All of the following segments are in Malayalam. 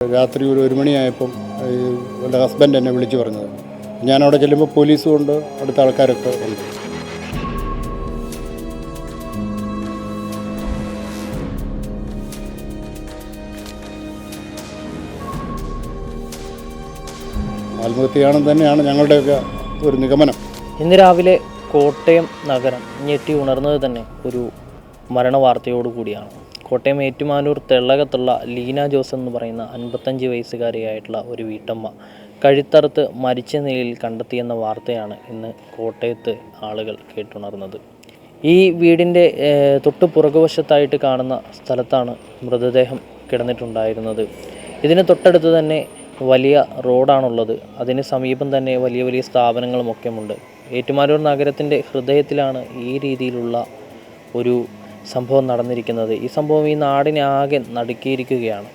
രാത്രി ഒരു ഒരു മണിയായപ്പം എന്റെ ഹസ്ബൻഡ് എന്നെ വിളിച്ചു പറഞ്ഞത്. ഞാൻ അവിടെ ചെല്ലുമ്പോൾ പോലീസും ഉണ്ട് അടുത്ത ആൾക്കാരൊക്കെ ഉണ്ട്. ആത്മഹത്യയാണെന്ന് തന്നെയാണ് ഞങ്ങളുടെയൊക്കെ ഒരു നിഗമനം. ഇന്ന് രാവിലെ കോട്ടയം നഗരം ഞെട്ടി ഉണർന്നത് തന്നെ ഒരു മരണവാർത്തയോടു കൂടിയാണ് കോട്ടയം ഏറ്റുമാനൂർ തെള്ളകത്തുള്ള ലീന ജോസ് എന്ന് പറയുന്ന അൻപത്തഞ്ച് വയസ്സുകാരിയായിട്ടുള്ള ഒരു വീട്ടമ്മ കഴുത്തറുത്ത് മരിച്ച നിലയിൽ കണ്ടെത്തിയെന്ന വാർത്തയാണ് ഇന്ന് കോട്ടയത്ത് ആളുകൾ കേട്ടുണർന്നത്. ഈ വീടിന്റെ തൊട്ട് പുറകുവശത്തായിട്ട് കാണുന്ന സ്ഥലത്താണ് മൃതദേഹം കിടന്നിട്ടുണ്ടായിരുന്നത്. ഇതിന് തൊട്ടടുത്ത് തന്നെ വലിയ റോഡാണുള്ളത്. അതിന് സമീപം തന്നെ വലിയ വലിയ സ്ഥാപനങ്ങളുമൊക്കെയുണ്ട് ഏറ്റുമാനൂർ നഗരത്തിന്റെ ഹൃദയത്തിലാണ് ഈ രീതിയിലുള്ള ഒരു സംഭവം നടന്നിരിക്കുന്നത്. ഈ സംഭവം ഈ നാടിനെ ആകെ നടുക്കിയിരിക്കുകയാണ്.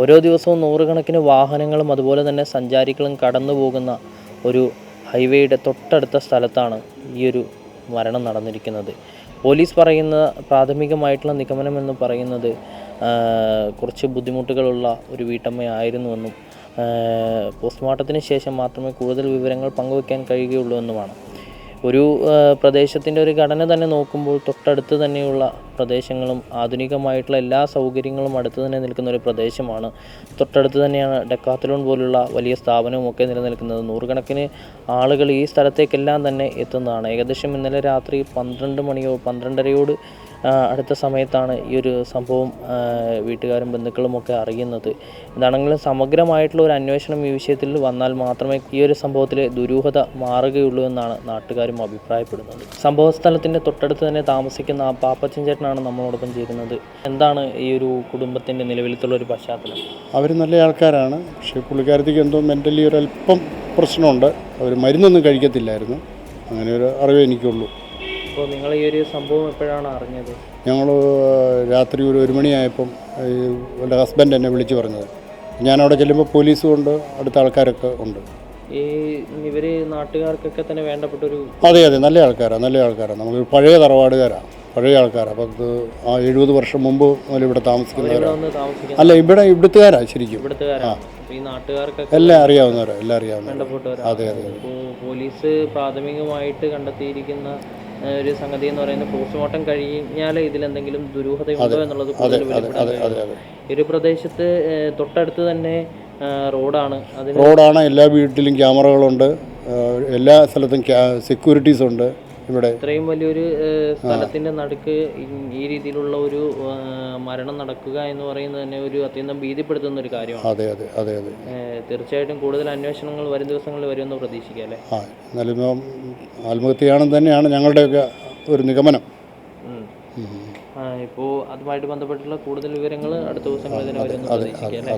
ഓരോ ദിവസവും നൂറുകണക്കിന് വാഹനങ്ങളും അതുപോലെ തന്നെ സഞ്ചാരികളും കടന്നു പോകുന്ന ഒരു ഹൈവേയുടെ തൊട്ടടുത്ത സ്ഥലത്താണ് ഈ ഒരു മരണം നടന്നിരിക്കുന്നത്. പോലീസ് പറയുന്ന പ്രാഥമികമായിട്ടുള്ള നിഗമനം എന്ന് പറയുന്നത് കുറച്ച് ബുദ്ധിമുട്ടുകളുള്ള ഒരു വീട്ടമ്മയായിരുന്നുവെന്നും പോസ്റ്റ്മോർട്ടത്തിന് ശേഷം മാത്രമേ കൂടുതൽ വിവരങ്ങൾ പങ്കുവയ്ക്കാൻ കഴിയുകയുള്ളൂ എന്നുമാണ്. ഒരു പ്രദേശത്തിന്റെ ഒരു ഘടന തന്നെ നോക്കുമ്പോൾ തൊട്ടടുത്ത് തന്നെയുള്ള പ്രദേശങ്ങളും ആധുനികമായിട്ടുള്ള എല്ലാ സൗകര്യങ്ങളും അടുത്ത് തന്നെ നിൽക്കുന്ന ഒരു പ്രദേശമാണ്. തൊട്ടടുത്ത് തന്നെയാണ് ഡെക്കാത്തലോൺ പോലുള്ള വലിയ സ്ഥാപനവും ഒക്കെ നിലനിൽക്കുന്നത്. നൂറുകണക്കിന് ആളുകൾ ഈ സ്ഥലത്തേക്കെല്ലാം തന്നെ എത്തുന്നതാണ്. ഏകദേശം ഇന്നലെ രാത്രി പന്ത്രണ്ട് മണിയോ പന്ത്രണ്ടരയോട് അടുത്ത സമയത്താണ് ഈ ഒരു സംഭവം വീട്ടുകാരും ബന്ധുക്കളും ഒക്കെ അറിയുന്നത്. എന്താണെങ്കിലും സമഗ്രമായിട്ടുള്ള ഒരു അന്വേഷണം ഈ വിഷയത്തിൽ വന്നാൽ മാത്രമേ ഈ ഒരു സംഭവത്തിലെ ദുരൂഹത മാറുകയുള്ളൂ എന്നാണ് നാട്ടുകാരും അഭിപ്രായപ്പെടുന്നത്. സംഭവ സ്ഥലത്തിന്റെ തൊട്ടടുത്ത് തന്നെ താമസിക്കുന്ന ആ പാപ്പച്ചൻ ചേട്ടനാണ് നമ്മളോടൊപ്പം ചേരുന്നത്. എന്താണ് ഈ ഒരു കുടുംബത്തിന്റെ നിലവിലത്തുള്ള ഒരു പശ്ചാത്തലം? അവർ നല്ല ആൾക്കാരാണ്. പക്ഷേ പുള്ളിക്കാരത്തേക്ക് എന്തോ മെന്റലി ഒരല്പം പ്രശ്നമുണ്ട്. അവർ മരുന്നൊന്നും കഴിക്കത്തില്ലായിരുന്നു. അങ്ങനെ ഒരു അറിവേ എനിക്കുള്ളൂ. അപ്പോൾ നിങ്ങൾ ഈ ഒരു സംഭവം എപ്പോഴാണ് അറിഞ്ഞത്? ഞങ്ങൾ രാത്രി ഒരു ഒരു മണിയായപ്പം എന്റെ ഹസ്ബൻഡ് എന്നെ വിളിച്ചു പറഞ്ഞത്. ഞാൻ അവിടെ ചെല്ലുമ്പോൾ പോലീസും ഉണ്ട് അടുത്ത ആൾക്കാരൊക്കെ ഉണ്ട്. ഈ ഇവർ നാട്ടുകാർക്കൊക്കെ തന്നെ വേണ്ടപ്പെട്ട ഒരു അതെ അതെ നല്ല ആൾക്കാരാണ് നല്ല ആൾക്കാരാണ് നമുക്ക് പഴയ തറവാടുകാരാണ് പഴയ ആൾക്കാരാണ് അത് ആ എഴുപത് വർഷം മുമ്പ് മുതൽ ഇവിടെ താമസിക്കുന്നവരാണ് അല്ല ഇവിടെ ഇവിടുത്തുകാരാണ് ശരിക്കും. ആ. എല്ലാം അറിയാവുന്നവരാണ് എല്ലാം അറിയാവുന്ന അതെ അതെ പോലീസ് പ്രാഥമികമായിട്ട് കണ്ടെത്തിയിരിക്കുന്ന ഒരു സംഗതി എന്ന് പറയുന്നത് പോസ്റ്റ്മോർട്ടം കഴിഞ്ഞാൽ ഇതിലെന്തെങ്കിലും ദുരൂഹതയുണ്ടോ എന്നുള്ളത് കൂടുതൽ ഒരു പ്രദേശത്ത് തൊട്ടടുത്ത് തന്നെ റോഡാണ്. റോഡാണ് എല്ലാ വീട്ടിലും ക്യാമറകളുണ്ട്. എല്ലാ സ്ഥലത്തും സെക്യൂരിറ്റീസ് ഉണ്ട്. ഇവിടെ? ഇത്രയും വലിയൊരു സ്ഥലത്തിന്റെ നടുക്ക് ഈ- രീതിയിലുള്ള ഒരു മരണം നടക്കുക എന്ന് പറയുന്നത് തന്നെ ഒരു അത്യന്തം ഭീതിപ്പെടുത്തുന്ന ഒരു കാര്യമാണ്. അതെ അതെ അതെ അതെ. തീർച്ചയായിട്ടും കൂടുതൽ അന്വേഷണങ്ങൾ വരും ദിവസങ്ങളിൽ വരുമെന്ന് പ്രതീക്ഷിക്കാം അല്ലേ? ആ എന്നാലും ആത്മഹത്യയാണെന്ന് തന്നെയാണ് ഞങ്ങളുടെയൊക്കെ ഒരു നിഗമനം. ആ, ഇപ്പോ അതുമായിട്ട് ബന്ധപ്പെട്ടുള്ള കൂടുതൽ വിവരങ്ങൾ അടുത്ത ദിവസങ്ങളിൽ തന്നെ വരുമെന്ന് പ്രതീക്ഷിക്കാം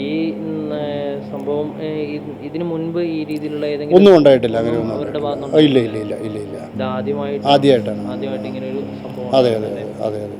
ഈ സംഭവം ഇതിനു മുൻപ് ഈ രീതിയിലുള്ള ഏതെങ്കിലും ഒന്നും ഉണ്ടായിട്ടില്ല അവരുടെ ഭാഗത്തുനിന്ന് ഇല്ല ഇല്ല ഇല്ല ഇല്ല ഇല്ല. ആദ്യമായിട്ട് ആദ്യമായിട്ടാണ്. ആദ്യമായിട്ട് ഇങ്ങനെ ഒരു സംഭവം അതെ അതെ അതെ അതെ.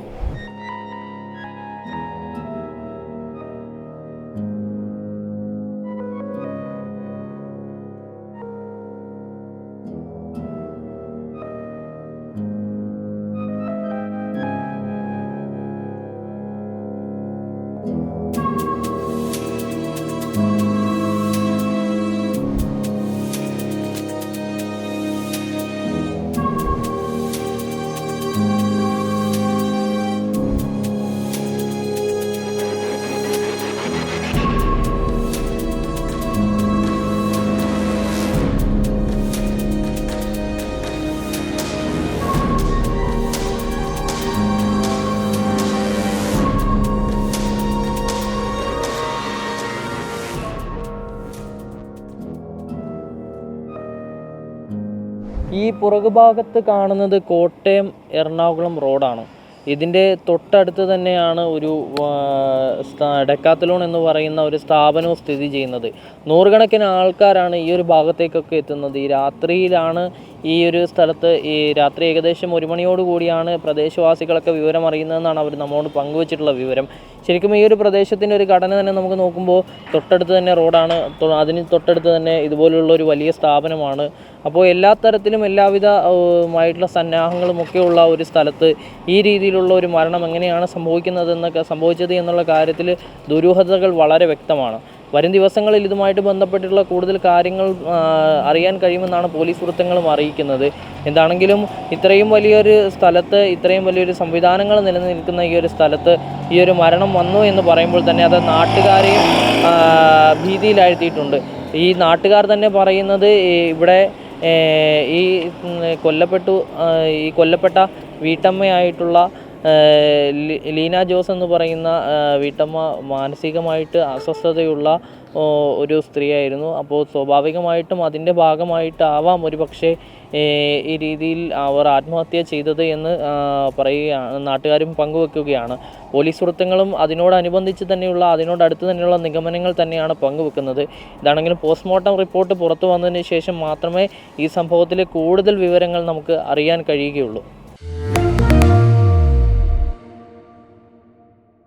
ഈ പുറകുഭാഗത്ത് കാണുന്നത് കോട്ടയം എറണാകുളം റോഡാണ്. ഇതിന്റെ തൊട്ടടുത്ത് തന്നെയാണ് ഒരു ഡെക്കാത്തലോൺ എന്ന് പറയുന്ന ഒരു സ്ഥാപനവും സ്ഥിതി ചെയ്യുന്നത്. നൂറുകണക്കിന് ആൾക്കാരാണ് ഈ ഒരു ഭാഗത്തേക്കൊക്കെ എത്തുന്നത്. ഈ രാത്രിയിലാണ് ഈ ഒരു സ്ഥലത്ത് ഈ രാത്രി ഏകദേശം ഒരു മണിയോടുകൂടിയാണ് പ്രദേശവാസികളൊക്കെ വിവരം അറിയുന്നതെന്നാണ് അവർ നമ്മോട് പങ്കുവച്ചിട്ടുള്ള വിവരം. ശരിക്കും ഈ ഒരു പ്രദേശത്തിന്റെ ഒരു ഘടന തന്നെ നമുക്ക് നോക്കുമ്പോൾ തൊട്ടടുത്ത് തന്നെ റോഡാണ്. അതിന് തൊട്ടടുത്ത് തന്നെ ഇതുപോലുള്ള ഒരു വലിയ സ്ഥാപനമാണ്. അപ്പോൾ എല്ലാ തരത്തിലും എല്ലാവിധ ആയിട്ടുള്ള സന്നാഹങ്ങളും ഉള്ള ഒരു സ്ഥലത്ത് ഈ രീതിയിലുള്ള ഒരു മരണം എങ്ങനെയാണ് സംഭവിക്കുന്നത് എന്നൊക്കെ സംഭവിച്ചത് എന്നുള്ള കാര്യത്തിൽ ദുരൂഹതകൾ വളരെ വ്യക്തമാണ്. വരും ദിവസങ്ങളിൽ ഇതുമായിട്ട് ബന്ധപ്പെട്ടിട്ടുള്ള കൂടുതൽ കാര്യങ്ങൾ അറിയാൻ കഴിയുമെന്നാണ് പോലീസ് വൃത്തങ്ങളും അറിയിക്കുന്നത്. എന്താണെങ്കിലും ഇത്രയും വലിയൊരു സ്ഥലത്ത് ഇത്രയും വലിയൊരു സംവിധാനങ്ങൾ നിലനിൽക്കുന്ന ഈ ഒരു സ്ഥലത്ത് ഈ ഒരു മരണം വന്നു എന്ന് പറയുമ്പോൾ തന്നെ അത് നാട്ടുകാരെയും ഭീതിയിലാഴ്ത്തിയിട്ടുണ്ട്. ഈ നാട്ടുകാർ തന്നെ പറയുന്നത് ഇവിടെ ഈ കൊല്ലപ്പെട്ടു ഈ കൊല്ലപ്പെട്ട വീട്ടമ്മയായിട്ടുള്ള ലീന ജോസ് എന്ന് പറയുന്ന വീട്ടമ്മ മാനസികമായിട്ട് അസ്വസ്ഥതയുള്ള ഒരു സ്ത്രീയായിരുന്നു. അപ്പോൾ സ്വാഭാവികമായിട്ടും അതിന്റെ ഭാഗമായിട്ടാവാം ഒരു പക്ഷേ ഈ രീതിയിൽ അവർ ആത്മഹത്യ ചെയ്തത് എന്ന് പറയുകയാണ് നാട്ടുകാരും പങ്കുവെക്കുകയാണ്. പോലീസ് വൃത്തങ്ങളും അതിനോടനുബന്ധിച്ച് തന്നെയുള്ള അതിനോടടുത്ത് തന്നെയുള്ള നിഗമനങ്ങൾ തന്നെയാണ് പങ്കുവെക്കുന്നത്. ഇതാണെങ്കിലും പോസ്റ്റ്മോർട്ടം റിപ്പോർട്ട് പുറത്തു വന്നതിന് ശേഷം മാത്രമേ ഈ സംഭവത്തിലെ കൂടുതൽ വിവരങ്ങൾ നമുക്ക് അറിയാൻ കഴിയുകയുള്ളൂ.